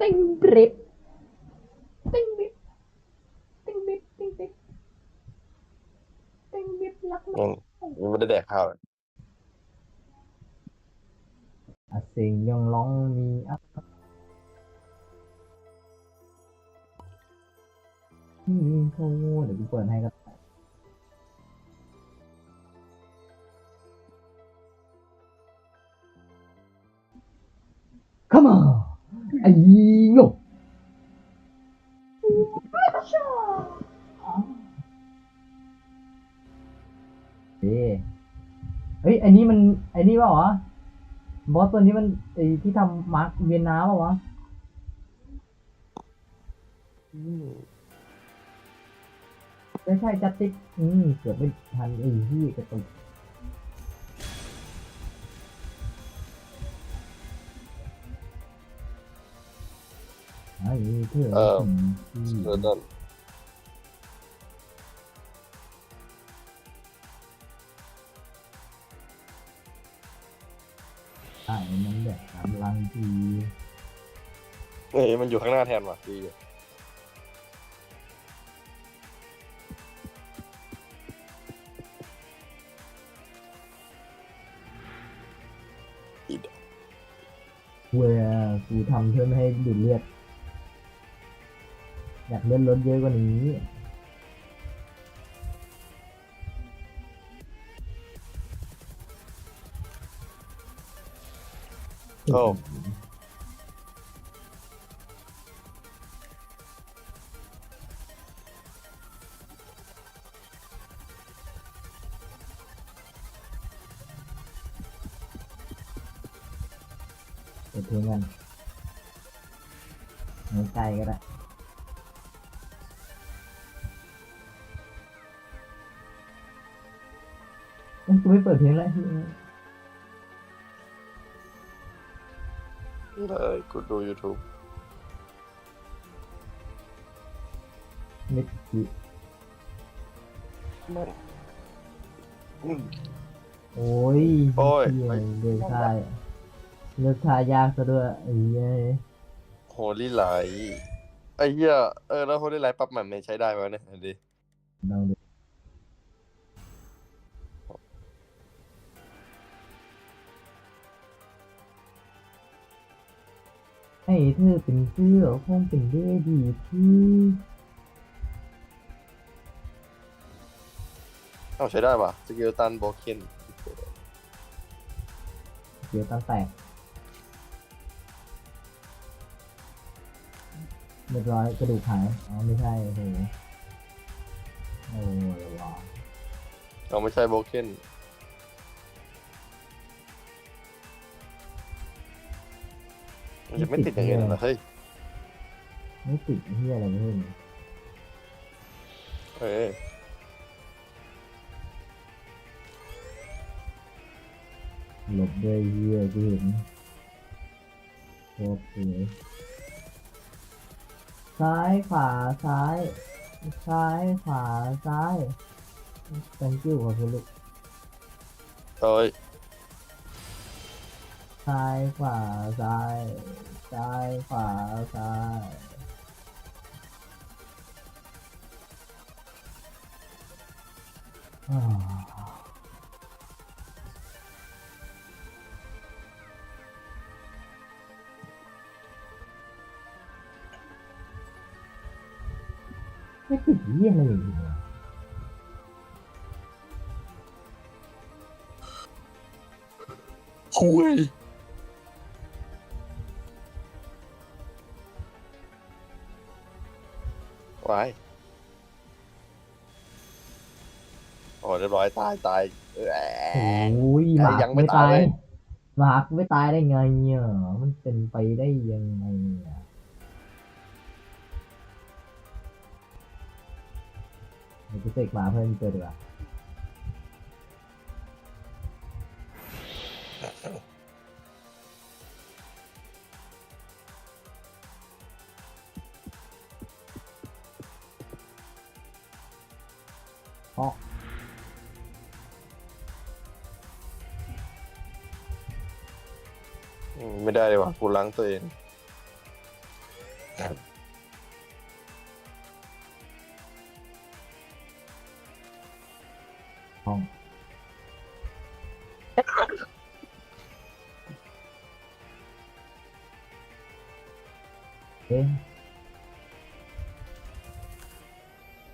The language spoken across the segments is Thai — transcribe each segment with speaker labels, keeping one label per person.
Speaker 1: ติ้งบริบติ้งบิบติ้งบิบติ้งบิบติ้งบิบรัก
Speaker 2: อื
Speaker 1: มาก
Speaker 2: มยังไม่ได้แดกข้าวเลย
Speaker 1: อาเสียงยังร้องมีอัพอืมโทเดี๋ยวกูเปิดให้ก็ได้เข้ามา ไอ้โง่เฮ้ยเฮ้ยไอ้นี่มันไอ้นี่เปล่าวะบอสตัวนี้มันไอ้ที่ทำมาร์คเวียนนาเปล่าวะ
Speaker 2: อืม
Speaker 1: ไม่ใช่จัตติกอืมเกือบไม่ทันไอ้ที่กระตุก ไอ้เธอ
Speaker 2: เออ
Speaker 1: ที่
Speaker 2: เออนั่น
Speaker 1: ไอ้มันแบบกำลังดี
Speaker 2: เอ้ยมันอยู่ข้างหน้าแทนว่ะดีอยู่
Speaker 1: เวลากูทำเพื่อไม่ให้ดูดเลือด อยากเล่นรถเยอะกว่านี้
Speaker 2: โอ้
Speaker 1: เอ้ยกูไม่เปิดเพลงแล้ว
Speaker 2: เลยกูดู YouTube
Speaker 1: มิดจิ
Speaker 2: ไม่อืม
Speaker 1: โอ้ย
Speaker 2: โอ้ย
Speaker 1: เหี้เลือกท่าเลือกท่ายากซะด้วยไอ้เหี้ย
Speaker 2: โฮลี่ไลท์ไอ้เหี้ยเออแล้วโฮลี่ไลท์ปรับใหม่มันใช้ได้ไหมวะเนี่ยดูดิ
Speaker 1: ลองดู เธอเป็นเสื้อคงเป็นเด้ดีที่
Speaker 2: เอาใช้ได้ป่ะสกิลตันโบเคน
Speaker 1: เดี๋ยวตั้งแตกเรียบร้อยกระดูกหายอ๋อไม่ใช่โอ้โหโอ้อะไรวะ
Speaker 2: เอาไม่ใช่โบเคน มันจะไม่ติดอย่างเงี้ยเหรอเฮ้ย
Speaker 1: ไม่ติดเฮียอะไรไม่รู้
Speaker 2: เอ้ย
Speaker 1: หลบด้วยเฮียที่เห็นโอเคซ้ายขวาซ้าย ซ้ายขวาซ้าย thank you ขอบคุณลูก
Speaker 2: เอ้ย
Speaker 1: ซ้ายขวาซ้ายซ้ายขวาซ้ายอ่าไม่ติดเยี่ยอะไรอย่างเงี้ย
Speaker 2: คุยไว้โอ้เรียบร้อยตายตายเออ
Speaker 1: โอ้ยห
Speaker 2: ไอ้
Speaker 1: มาก
Speaker 2: ยังไม่
Speaker 1: ไม่
Speaker 2: ตา
Speaker 1: ตายย
Speaker 2: เลย
Speaker 1: หมากไม่ตายได้ไงเนี่ยมันเป็นไปได้ยังไงเนี่ยเดี๋ยวกูเสกหมาเพิ่มเจอดีกว่าเพรา
Speaker 2: ไม่ได้เลยว่ะกูล้างตัวเอง
Speaker 1: ห้องเอ๊ะ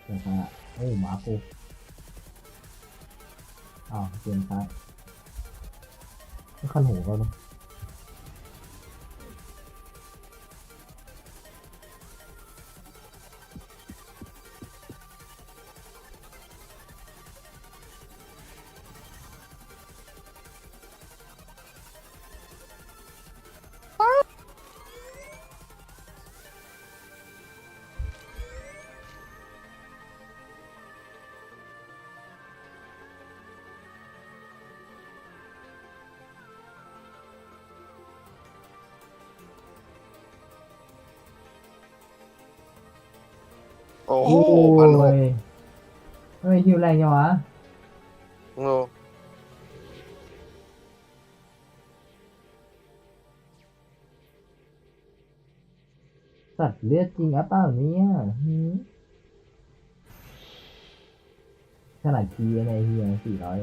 Speaker 1: เดี๋ยวนะโอ้หมากูอ้าวเปลี่ยนไม่คันหูเขาเนอะ
Speaker 2: โอ้โห
Speaker 1: โอ้
Speaker 2: พันหก
Speaker 1: ยทำไมฮิวแรงจังวะ
Speaker 2: โอ้
Speaker 1: สัตว์เลือดจริงอะเปล่าเนี่ยหืมขนาดคีย์ในเฮียสี่ร้อย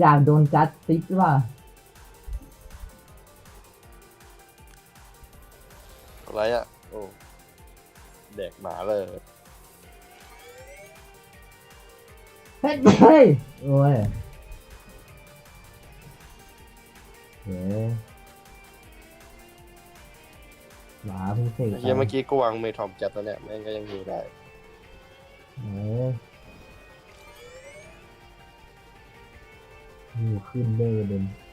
Speaker 1: อยากโดนจัดติ๊กว่ะ
Speaker 2: อะไรอะ โอ้แดกหมาเลย
Speaker 1: เฮ้ยเฮ้ยโอ้ยเฮ้ยหมาเพิ่งเสก
Speaker 2: เฮียเมื่อกี้กูวางเมทอมจัดแล้วเนี่ยแม่งก็ยังอยู่ได้
Speaker 1: หิ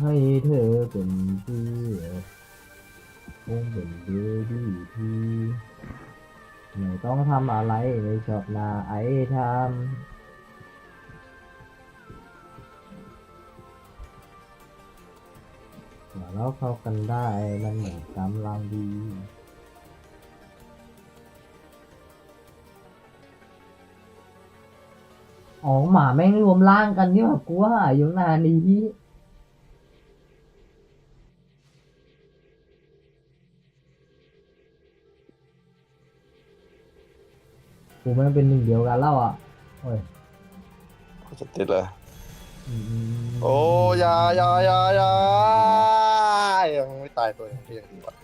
Speaker 1: ให้เธอเป็นเพื่อคงเป็นเบบี้ที่ไม่ต้องทำอะไรเลยชอบนาไอ้ทำว่าเราเข้ากันได้มันเหมือนกำลังดีอ๋อหมาแม่งรวมร่างกันนี่หว่ากูว่าอยู่นาน กูแม่งเป็นหนึ่งเดียวกันแล้วอะโอ้ย
Speaker 2: ก็จะติดเลย
Speaker 1: อืม
Speaker 2: โอ้อยาอยาอยาอยายังไม่ตายตัวยังยังดีวะ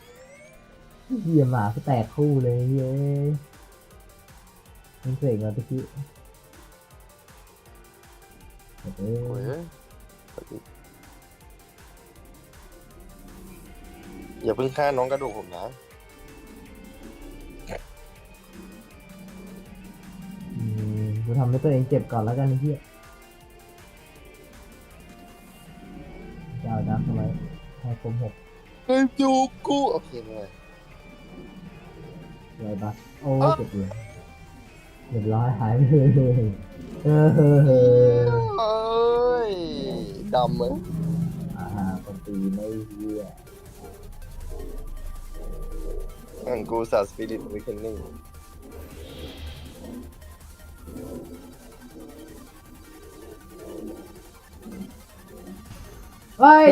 Speaker 1: เหี้ยหมาก็แตกคู่เลยเย้ยมันเสกมาตะกี้เอ้
Speaker 2: โอ้ย
Speaker 1: ย
Speaker 2: อย่าเพิ่งฆ่าน้องกระดูกผมนะ
Speaker 1: ทำให้ตัวเองเจ็บก่อนแล้วกันไอ้เหี้ยจะเอาดักทำไมให้คมหก
Speaker 2: เฮ้ยจูกูโอเคเลย
Speaker 1: ไรบัสโอ้ยเจ็บเลยเรียบร้อยหายไปเลยเออเฮ้อเฮ้อ
Speaker 2: เอ้ยดำเลย
Speaker 1: อ่าคนตีไม่เหี้ย
Speaker 2: อันกูสาสปิริตวิคเคนนิ่ง
Speaker 1: เฮ้ย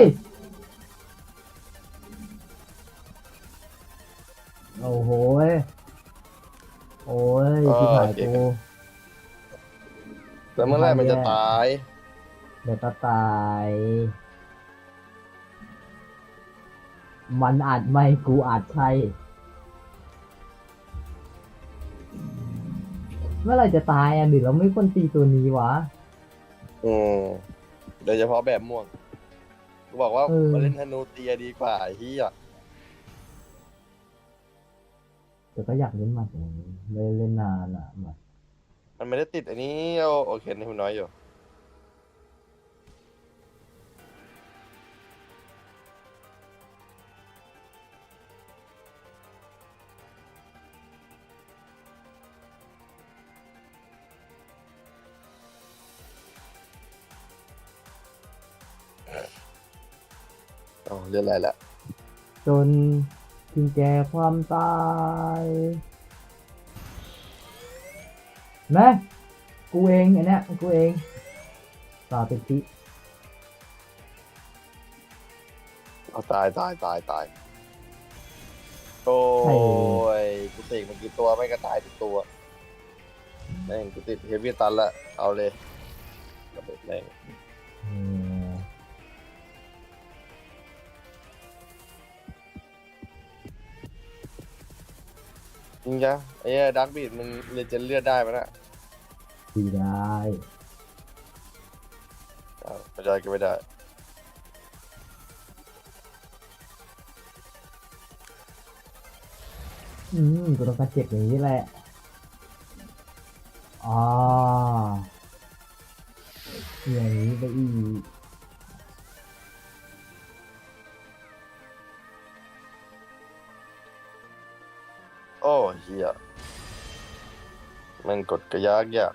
Speaker 1: โอ้โหยโอ้ยที่หายกู
Speaker 2: แต่เมื่อไหรมันจะตาย
Speaker 1: เดี๋ยวก็ตาย มันอาจไม่กูอาจใช่ เมื่อไหรจะตายอะหรือเราไม่ควรตีตัวนี้วะ
Speaker 2: อืมโดยเฉพาะแบบม่วง กูบอกว่า
Speaker 1: เออ
Speaker 2: มาเล่นธนูเตียดีกว่าไอ้เฮีย
Speaker 1: แต่ก็อยากเล่นหมัดอย่างนี้ไม่ได้เล่นนานอะหมัด
Speaker 2: ไปมันไม่ได้ติดอันนี้โอโอเคนี่คุณน้อยอยู่ เรื่องอะไรละ
Speaker 1: จนถึงแก่ความตายแม่กูเองอันเนี้ยกูเองต่อเป็นที่
Speaker 2: เอาตายตายตายตายโอ้ยกูติดมันกี่ตัวไม่ก็ตายทุกตัวแม่งกูติดเฮฟวี่ตันละเอาเลยระเบิดแม่ง
Speaker 1: เออ
Speaker 2: จริงจ้ะไอ้เหี้ยดักบีดมึงเรียนจะเลือดได้ไหมน่ะ
Speaker 1: ดีได้
Speaker 2: อ้าวไม่ได้ก็ไม่ได้
Speaker 1: อืมกูต้องการเจ็บอย่างนี้แหละอ๋ออย่างนี้ไปอีก
Speaker 2: โอ้เฮียมันกดกระยากยาก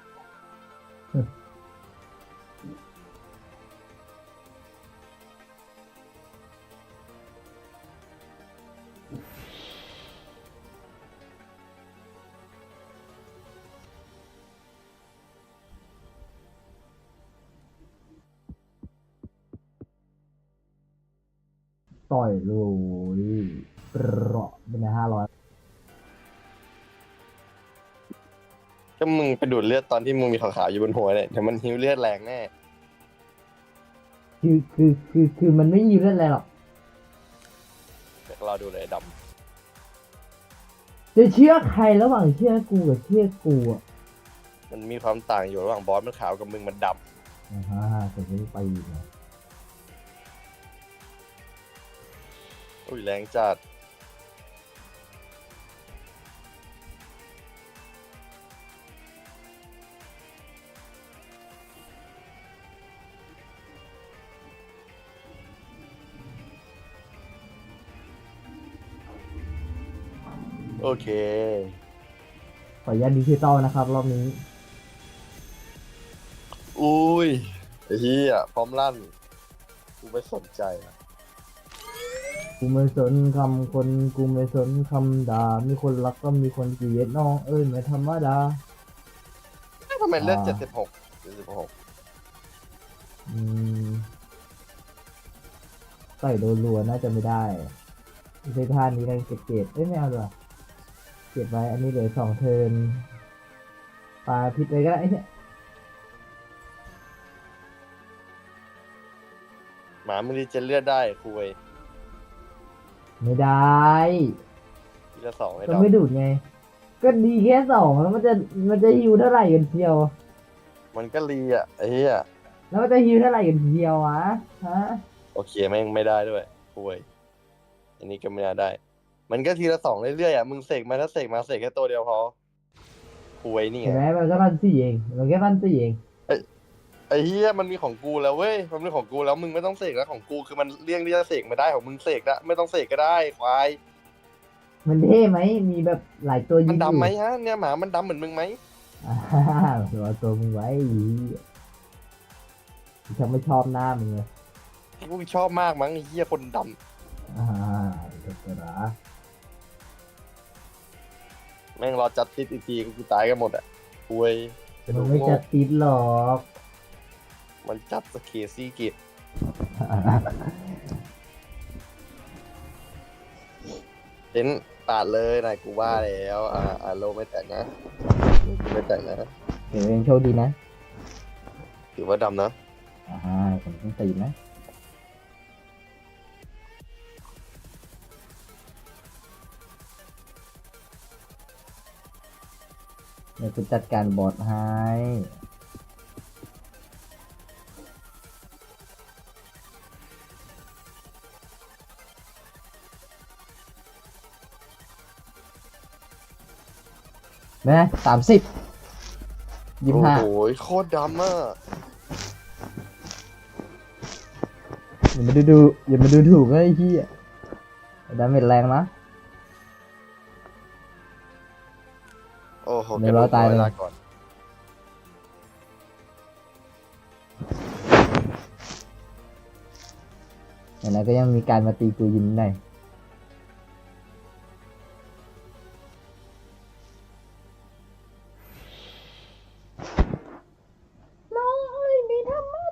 Speaker 1: ต่อยเลยเปราะเป็นห้าร้อย
Speaker 2: ก็มึงไปดูดเลือดตอนที่มึงมีขาวๆอยู่บนหัวเนี่ยเดี๋ยวมันหิวเลือดแรงแน่
Speaker 1: คือคือคือคือมันไม่มีเรื่องอะไรหรอก
Speaker 2: เดี๋ยวเราดูเลยไอ้ด
Speaker 1: จะเชื่อใครระหว่างเชื่อกูกับเชื่อกูอะำ
Speaker 2: มันมีความต่างอยู่ระหว่างบอสมันขาวกับมึงมันด
Speaker 1: อ่าฮะผมไม่ไปอีกนะำ
Speaker 2: อุ้ยแรงจัด โอเค
Speaker 1: ขออนุญาตดิจิตอลนะครับ รอบนี้
Speaker 2: อุ้ยไอ้เหี้ยพร้อมลั่น กูไม่สนใจอะ
Speaker 1: กูไม่สนคำคน กูไม่สนคำด่า มีคนรักก็มีคนเกลียดน้อง เอ้ยไม่ธรรมดา
Speaker 2: ทำไมเลือด
Speaker 1: อ่า
Speaker 2: เจ็ดสิบหกเจ็ดสิบหก
Speaker 1: อืมใส่โดนรัวๆน่าจะไม่ได้ใช้ท่านี้กันเก็บเก็บเอ้ยไม่เอาดีกว่าเก็บไว้ อันนี้เหลือสองเทิร์นปลาพิษไปก็ได้ไอ้เนี่ย
Speaker 2: หมามึงรีเจนเลือดได้คุย
Speaker 1: ไม่ได้
Speaker 2: ทีละสองไอ้
Speaker 1: ก็
Speaker 2: ดอก
Speaker 1: ไม่ดูดไง ก็ดีแค่สองแล้วมันจะมันจะฮิวเท่าไหร่กันเชียว
Speaker 2: มันก็รีอะไอ้เหี้ย
Speaker 1: แล้วมันจะฮิวเท่าไหร่กันเชียววะฮะ
Speaker 2: โอเคแม่งไม่ได้ด้วยคุยอันนี้ก็ไม่น่าได้ มันก็ทีละสองเรื่อยๆอะมึงเสกมาถ้าเสกมาเสกแค่ตัวเดียวพอคุยนี่
Speaker 1: เห็น
Speaker 2: ไง
Speaker 1: ไหมมันก็พันสี่เอง มันแค่พันสี่เอง
Speaker 2: ไอ้เหี้ยมันมีของกูแล้วเว้ยมันมีของกูแล้วมึงไม่ต้องเสกแล้วของกูคือมันเลี่ยงที่จะเสกไม่ได้ของมึงเสกละไม่ต้องเสกก็ได้ควาย
Speaker 1: มันเท่ไหม มีแบบหลายตัวยิ
Speaker 2: มัน
Speaker 1: ง
Speaker 2: ดำไหม
Speaker 1: อยู่
Speaker 2: ฮะเนี่ยหมามันดำเหมือนมึงไหม
Speaker 1: อ่าตัวตัวมึงไว้ฉันไม่ชอบหน้ามึงเลย
Speaker 2: กูชอบมากมั้งไอ้เหี้ยคนด
Speaker 1: อ่าเด็กกระำ
Speaker 2: แม่งรอจัดติดอีกทีกูตายกันหมดอะคุย
Speaker 1: มันไม่จะติดหรอก
Speaker 2: มันจัดสเคซี่กิจเห็นปาดเลยนายกูว่าแล้วอ่าอ่าโลไม่แต่งนะกูไม่แต่งนะ
Speaker 1: เดี๋ยวเองโชคดีนะ
Speaker 2: ถือว่าดำนะ
Speaker 1: อ่าผมต้องตีนะ เดี๋ยวกูจัดการบอสให้ นะสามสิบยี่
Speaker 2: โอ้
Speaker 1: ห้า
Speaker 2: โหโคตรดำอะ
Speaker 1: อย่ามาดูดูอย่ามาดูถูกนะไอ้เหี้ยดาเมจแรงนะ
Speaker 2: โอ้โห
Speaker 1: เดี๋ยวรอตายเลย
Speaker 2: วลก่อน
Speaker 1: อย่างนั้นก็ยังมีการมาตีกูยินหน่อยน้องเอ้ยมีธรรมะ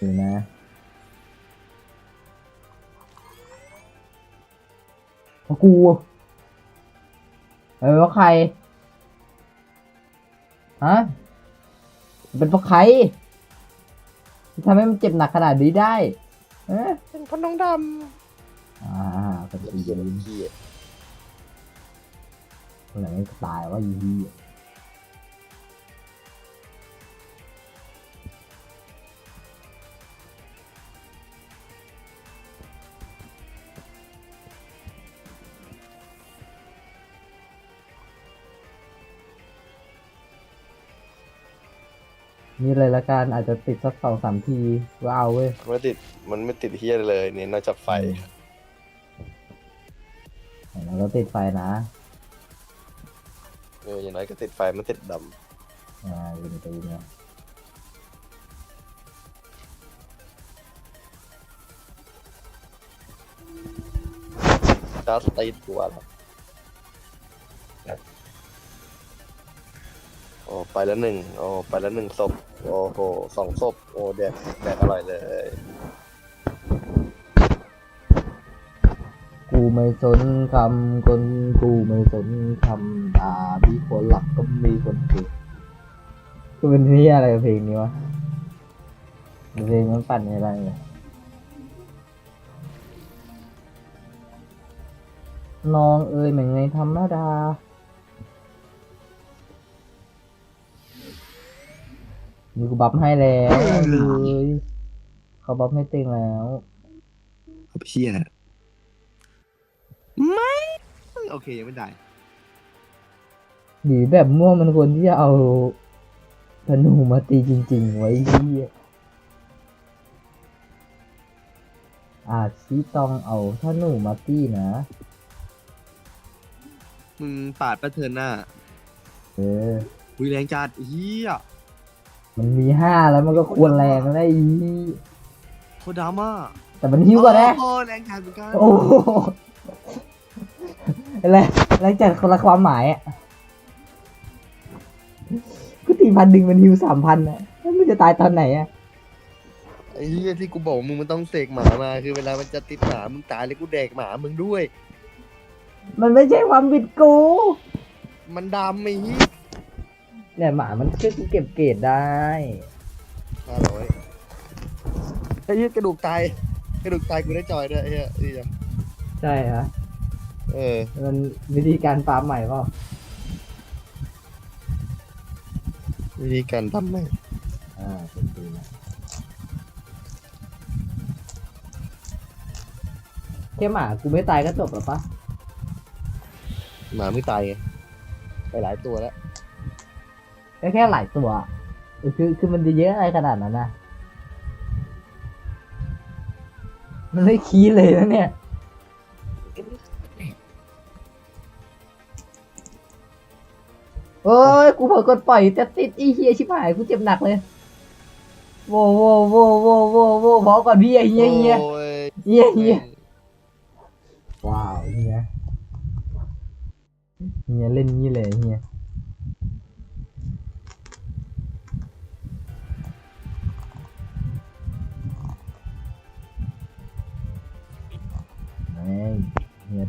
Speaker 1: ดูนะเพ ราะกูเออว่าใคร ฮะ เป็นเพราะใครที่ทำให้มันเจ็บหนักขนาดนี้ได้เอ๊ะ
Speaker 2: เป็นพน้องด
Speaker 1: อ่าเป็นำปี
Speaker 2: เหี้ย
Speaker 1: นี้
Speaker 2: เหี้ย
Speaker 1: คนไหนไม่ตายว่ายี นี่เลยละกันอาจจะติดสักสองสามทีก็เอาเว้ย
Speaker 2: ไม่ติดมันไม่ติดเฮียเลยเนี่ยนอกจากไฟ
Speaker 1: เราก็ติดไฟนะ
Speaker 2: เอออย่างน้อยก็ติดไฟมันติดด
Speaker 1: อ่ายินดีนะำ
Speaker 2: จัสติดตัวแล้วโอ้ไปแล้วหนึ่งโอ้ไปแล้วหนึ่งศพ โอ้โหสองศพโอ้แดกแดกอร่อยเลย
Speaker 1: กูไม่สนคำคนกูไม่สนคำด่ามีคนหลักก็มีคนเกลียดก็เป็นที่อะไรกับเพลงนี้วะเพลงมันปั่นอะไรเนี่ยน้องเอ้ยเหมือนไงธรรมดา มีกูบัฟให้แล้วเลยเขาบัฟให้เต็งแล้ว
Speaker 3: เชี่ยไม่โอเคยังไม่ได้
Speaker 1: หรือแบบม่วงมันควรที่จะเอาธนูมาตีจริง ๆ ไว้เหียอาจที่ต้องเอาธนูมาตีนะ
Speaker 3: มึงปาดปะเทิร์นหน้า
Speaker 1: เออ
Speaker 3: คุยแรงจัดเฮีย
Speaker 1: มันมีห้าแล้วมันก็ควรแรงแล้วไอ้เหี้ย
Speaker 3: โคตรดราม่า
Speaker 1: แต่มันหิ้วก่อนนะ
Speaker 3: โอ้แรงจัดเหมือนกัน
Speaker 1: โอ้โหอะไรแรงจากคนละความหมายอะก็ตีพันหนึ่งมันหิ้วสามพันอะแล้วมันจะตายตอนไหนอะ
Speaker 2: ไอ้เหี้ยที่กูบอกมึงมันต้องเสกหมามาคือเวลามันจะติดหมามึงตายเลยกูแดกหมามึงด้วย
Speaker 1: มันไม่ใช่ความผิดกู
Speaker 2: มันดำไอ้เหี้ย
Speaker 1: เนี่ยหมามันช่วยกูเก็บเกรดได้
Speaker 2: ห้าร้อยไอ้เหี้ยกระดูกตายกระดูกตายกูได้จอยด้วยไอ้เหี้ยนี่ยัง
Speaker 1: ใช่ฮะ
Speaker 2: เออ
Speaker 1: มันวิธีการฟาร์มใหม่เปล่า
Speaker 2: วิธีการทำไหม
Speaker 1: อ่าเป็นดีนะแค่หมากูไม่ตายก็จบแล้วปะ
Speaker 2: หมาไม่ตายไงไปหลายตัวแล้ว
Speaker 1: ก็แค่หลายตัวเออคือคือมันจะเยอะอะไรขนาดนั้นนะมันไม่คีดเลยนะเนี่ยโอ้ย กูเผลอกดปล่อยจะติดอีเฮียชิบหาย กูเจ็บหนักเลย โว้โว้โว้โว้โว้โว้พอก่อนพี่ไอ้เฮียเฮีย
Speaker 2: โอ้ย
Speaker 1: เฮียเฮียว้าวเฮียเฮียเล่นงี้เลยเฮีย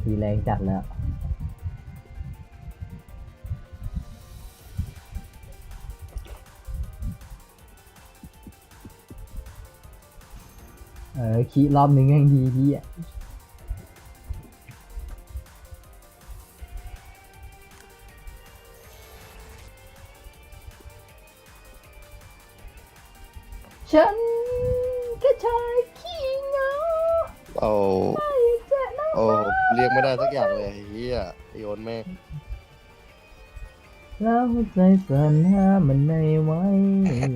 Speaker 1: ทีแรงจัดแล้วเออขี่รอบนึงยังดีพี่อะ แล้วหัวใจสั่นหามันไม่ไหว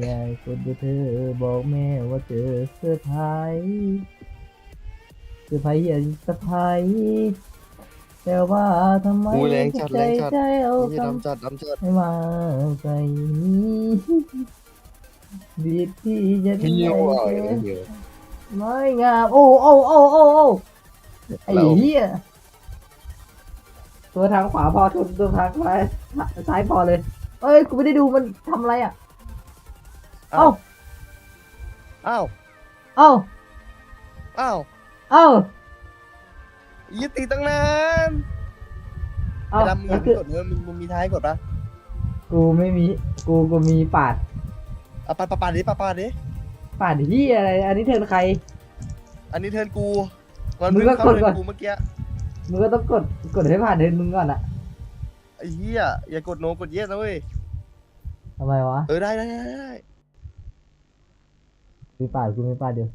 Speaker 1: อยากกดดูเธอบอกแม่ว่าเจอเสื้อร์ไพรส์เสื้อร์ไพรส์อย่าสะพายแต่ว่าทำไม
Speaker 2: กูแรงจัด
Speaker 1: ใจ
Speaker 2: แรงจัด
Speaker 1: ใจเอา
Speaker 2: นี่
Speaker 1: คำ
Speaker 2: ดำจัดดำจัด
Speaker 1: ไม่ว่าใจนี้ดีที่จะ
Speaker 2: เฮียวอะ
Speaker 1: เธ
Speaker 2: เฮี
Speaker 1: อ
Speaker 2: ยว
Speaker 1: ไม่งามโอ้โอ้โอ้โอ้โอ้ไอ้
Speaker 2: เรา
Speaker 1: เหี้ยตัวทางขวาพอทุนตัวทางซ้าย ซ้ายพอเลย เอ้ยกูไม่ได้ดูมันทำอะไรอะ เอ้า
Speaker 2: อ้าว
Speaker 1: เอ้า
Speaker 2: อ้าว
Speaker 1: เอ้า
Speaker 2: ยี่ตีตั้งนาน
Speaker 1: เอ้า
Speaker 2: ไอ้ดำมึง
Speaker 1: แล้ว
Speaker 2: มี
Speaker 1: คือก
Speaker 2: ดเนื้อมึงมึงมีท้ายกดปะ
Speaker 1: กูไม่มี กูกูมีปาด
Speaker 2: เอาปาดปาดปาดดิปาดปาดดิ
Speaker 1: ปาดที่อะไร อันนี้เทิร์นใคร
Speaker 2: อันนี้เทิร์นกูมัน
Speaker 1: มึง
Speaker 2: เพิ่ง
Speaker 1: ก็
Speaker 2: เข้าก
Speaker 1: ด
Speaker 2: เทิ
Speaker 1: ก่
Speaker 2: ร์
Speaker 1: อน
Speaker 2: นกูเมื่อกี้
Speaker 1: มึงก็ต้องกดกดให้ผ่านเทิร์นมึงก่อนอะ
Speaker 2: ไอ้เหี้ยอย่ากดโนกดเยสนะเว้ย
Speaker 1: ทำไมวะ
Speaker 2: เออได้ได้ได้ได้
Speaker 1: มีปาดกูมีปาดเดียว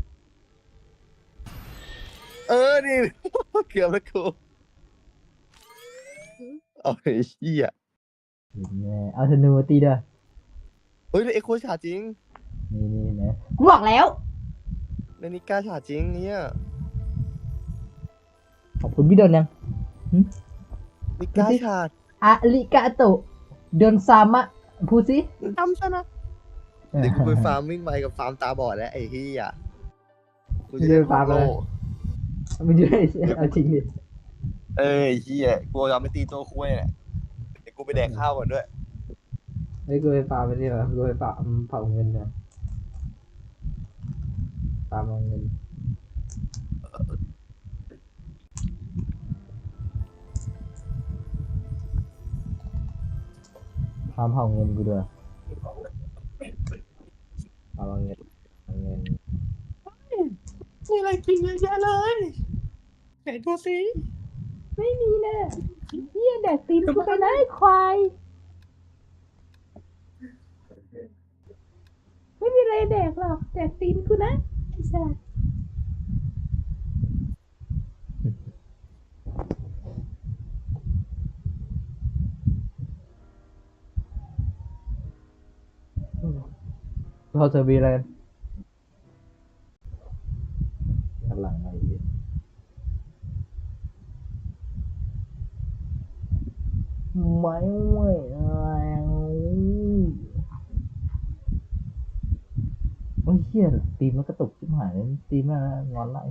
Speaker 2: เออนี่ เกือบแล้วกูเอาไอ้เหี้ย
Speaker 1: แม่เอาธนูมาตีเด้อ
Speaker 2: เฮ้ยเอ็กโคฉาจริง
Speaker 1: นี่นี่นะกูบอกแล้ว
Speaker 2: ในนิก้าฉาจริงเนี่ย
Speaker 1: ขอบคุณพี่โดนยัง
Speaker 2: นิก้าฉาด
Speaker 1: อาริกาโตะโดนซามะพูดสิ
Speaker 2: ทำซะนะเดี๋ยวกูไปฟาร์มวิ่งไปกับฟาร์มตาบอดแล้วไอ้เหี้ยกูจะ
Speaker 1: เดินฟาร์ม
Speaker 2: โล
Speaker 1: เลยมึงจะได้เอาจริงดิ
Speaker 2: เอ้ยไอ้เหี้ยกูยอมไปตีตัวคุ้ยแหละเดี๋ยวกูไปแดกข้าวก่อนด้วย
Speaker 1: ไม่กูไปฟาร์มไปดิเหรอกูไปฟาร์มเผาเงินก่อนฟาร์มเอาเงิน ฟาร์มเผาเงินกูด้วยฟาร์มเอาเงินเอาเงิน
Speaker 2: มีอะไรกินเยอะแยะเลยไหนดูสิ
Speaker 1: ไม่มีนะเฮียแดกตีนกูไปนะไอ้ควาย ไม่มีอะไรแดกหรอกแดกตีนกูนะไอ้สัส เขาเซอร์บีอะไรกันกำลังอะไรเหี้ยไม่ไหวแล้วโอ้ยเฮียตีมันกระตุกชิบหายเลยตีมมันงอนไล่